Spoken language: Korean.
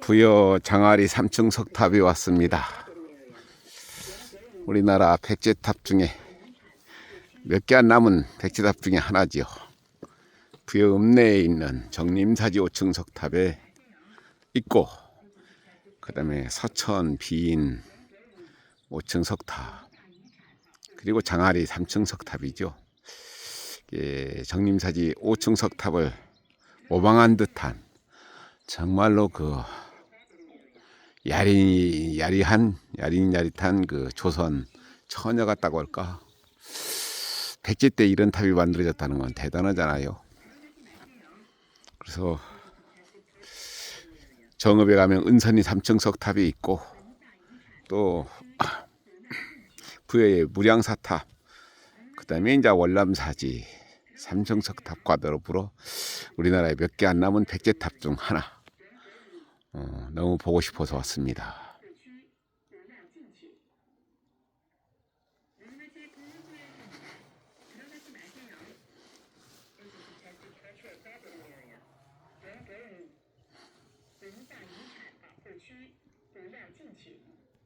부여 장아리 3층 석탑이 왔습니다. 우리나라 백제탑 중에 몇 개 안 남은 백제탑 중에 하나지요. 부여 읍내에 있는 정림사지 5층 석탑에 있고 그 다음에 서천 비인 5층 석탑 그리고 장아리 3층 석탑이죠. 이게 정림사지 5층 석탑을 모방한 듯한 정말로 그 야리 야리한 야린 야릿한 그 조선 처녀 같다고 할까 백제 때 이런 탑이 만들어졌다는 건 대단하잖아요. 그래서 정읍에 가면 은선이 삼층 석탑이 있고 또 부여의 무량사탑 그다음에 이제 월남사지 삼성석 탑과 더불어 우리나라에 몇 개 안 남은 백제 탑 중 하나. 어, 너무 보고 싶어서 왔습니다. 네, 네.